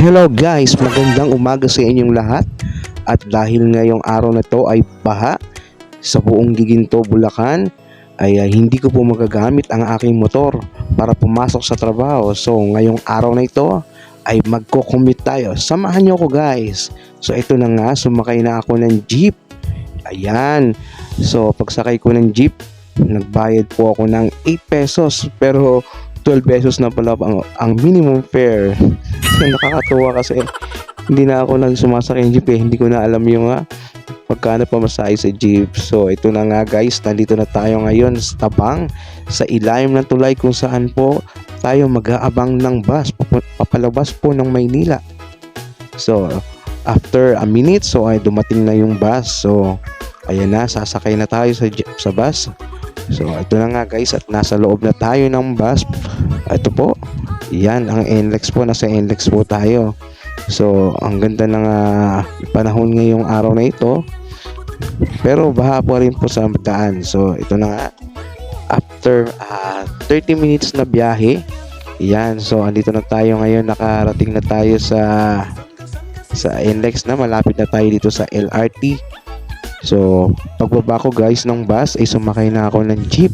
Hello guys, magandang umaga sa inyong lahat. At dahil ngayong araw na to ay baha sa buong Giginto, Bulacan, ay ah, hindi ko po magagamit ang aking motor para pumasok sa trabaho. So ngayong araw na ito ay magko-commute tayo. Samahan niyo ako guys. So ito na nga, sumakay na ako ng jeep. Ayan. So pagsakay ko ng jeep, nagbayad po ako ng 8 pesos pero 12 pesos na pala ang, ang minimum fare. Nakakatuwa kasi hindi na ako nang sumasakay ng jeep eh. Hindi ko na alam yung uh, pagkano pamasahe sa jeep. So ito na nga guys, nandito na tayo ngayon sa Tabang, sa ilalim ng tulay kung saan po tayo mag-aabang ng bus pap- papalabas po ng Maynila. So after a minute, so ay dumating na yung bus. So ayan na, sasakay na tayo sa, jeep, sa bus. So ito na nga guys at nasa loob na tayo ng bus. Ito po, yan ang NLEX po, nasa NLEX po tayo. So ang ganda ng ah, panahon ngayong araw na ito. Pero baha po rin po sa daan. So ito na nga, after ah, 30 minutes na biyahe, yan, so andito na tayo ngayon, nakarating na tayo sa sa NLEX na, malapit na tayo dito sa LRT. So, pagbaba ko guys ng bus ay sumakay na ako ng jeep.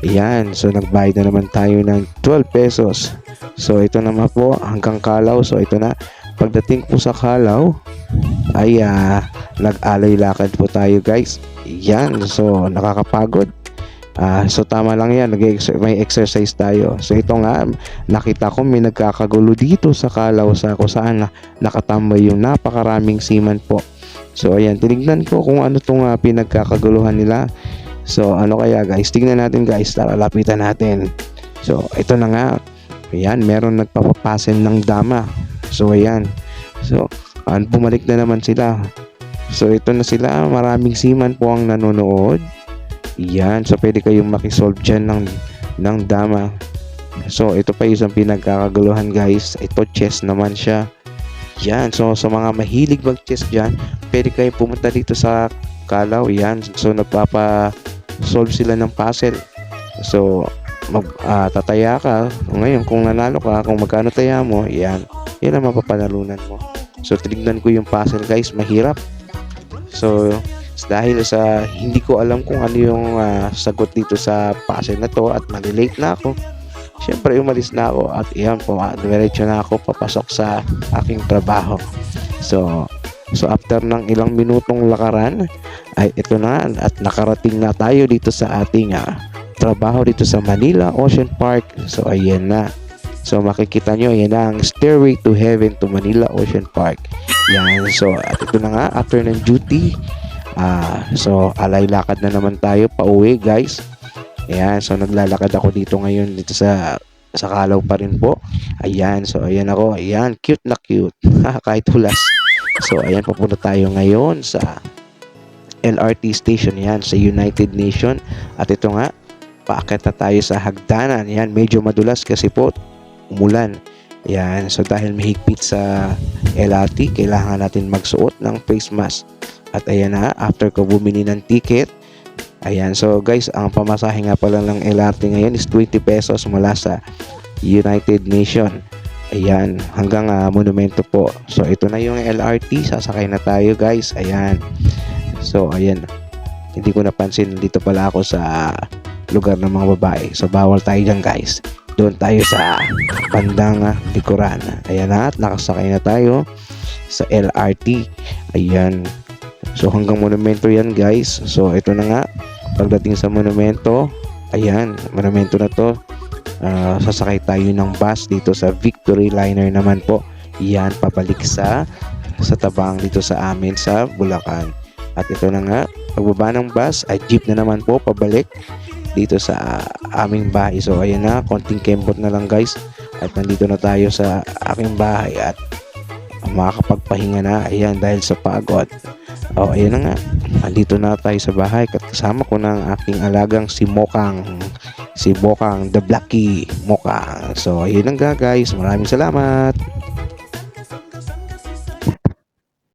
Ayan, so nagbayad na naman tayo ng 12 pesos. So ito naman po hanggang Kalaw. So ito na, pagdating po sa Kalaw ay ah, nag-alay lakad po tayo guys. Yan, so nakakapagod. Ah, so tama lang yan, may exercise tayo. So ito nga, nakita ko may nagkakagulo dito sa Kalaw sa kung saan na, nakatambay yung napakaraming seaman po. So ayan, tinignan ko kung ano tong ah, pinagkakaguluhan nila. So ano kaya guys, tignan natin guys, tara lapitan natin. So ito na nga, ayan, meron nagpapapasen ng dama. So ayan, so an bumalik na naman sila. So ito na sila, maraming seaman po ang nanonood. Yan, so pwede kayong makisolve dyan ng, ng dama. So ito pa isang pinagkakaguluhan guys, ito chess naman siya. Yan, so sa mga mahilig mag-chess dyan, pwede kayong pumunta dito sa Kalaw. Yan, so nagpapa-solve sila ng puzzle. So, mag, ah, tataya ka. Ngayon, kung nanalo ka, kung magkano taya mo, yan, yan ang mapapanalunan mo. So, tinignan ko yung puzzle guys, mahirap. So, dahil sa hindi ko alam kung ano yung ah, sagot dito sa puzzle na to at malilate na ako, Siyempre, umalis na ako at iyan po, ah, diretso na ako papasok sa aking trabaho. So, so after ng ilang minutong lakaran, ay ito na at nakarating na tayo dito sa ating ah, trabaho dito sa Manila Ocean Park. So, ayan na. So, makikita nyo, ayan na ang Stairway to Heaven to Manila Ocean Park. Yan. So, at ito na nga, after ng duty, ah, so, alay lakad na naman tayo pa uwi, guys. Ayan, so naglalakad ako dito ngayon dito sa sa Kalaw pa rin po. Ayan, so ayan ako. Ayan, cute na cute. Kahit hulas. So ayan, papunta tayo ngayon sa LRT station yan sa United Nation. At ito nga, paakyat na tayo sa hagdanan. Yan, medyo madulas kasi po umulan. Yan, so dahil mahigpit sa LRT, kailangan natin magsuot ng face mask. At ayan na, after ko bumili ng ticket, Ayan, so guys, ang pamasahe nga pala ng LRT ngayon is 20 pesos mula sa United Nation. Ayan, hanggang ah, monumento po. So ito na yung LRT, sasakay na tayo guys. Ayan. So ayan, hindi ko napansin dito pala ako sa lugar ng mga babae. So bawal tayo dyan guys. Doon tayo sa bandang ah, likuran. Ayan na, at nakasakay na tayo sa LRT. Ayan. So hanggang monumento yan guys. So ito na nga pagdating sa monumento, ayan, monumento na to. Ah, sasakay tayo ng bus dito sa Victory Liner naman po. Yan pabalik sa sa tabang dito sa amin sa Bulacan. At ito na nga, pagbaba ng bus ay jeep na naman po pabalik dito sa aming bahay. So ayan na, konting kembot na lang guys. At nandito na tayo sa aking bahay at makakapagpahinga na ayan dahil sa pagod. O ayan na nga, andito na tayo sa bahay at kasama ko ng aking alagang si Mokang. Si Mokang, the Blacky Mokang. So ayun lang guys, maraming salamat.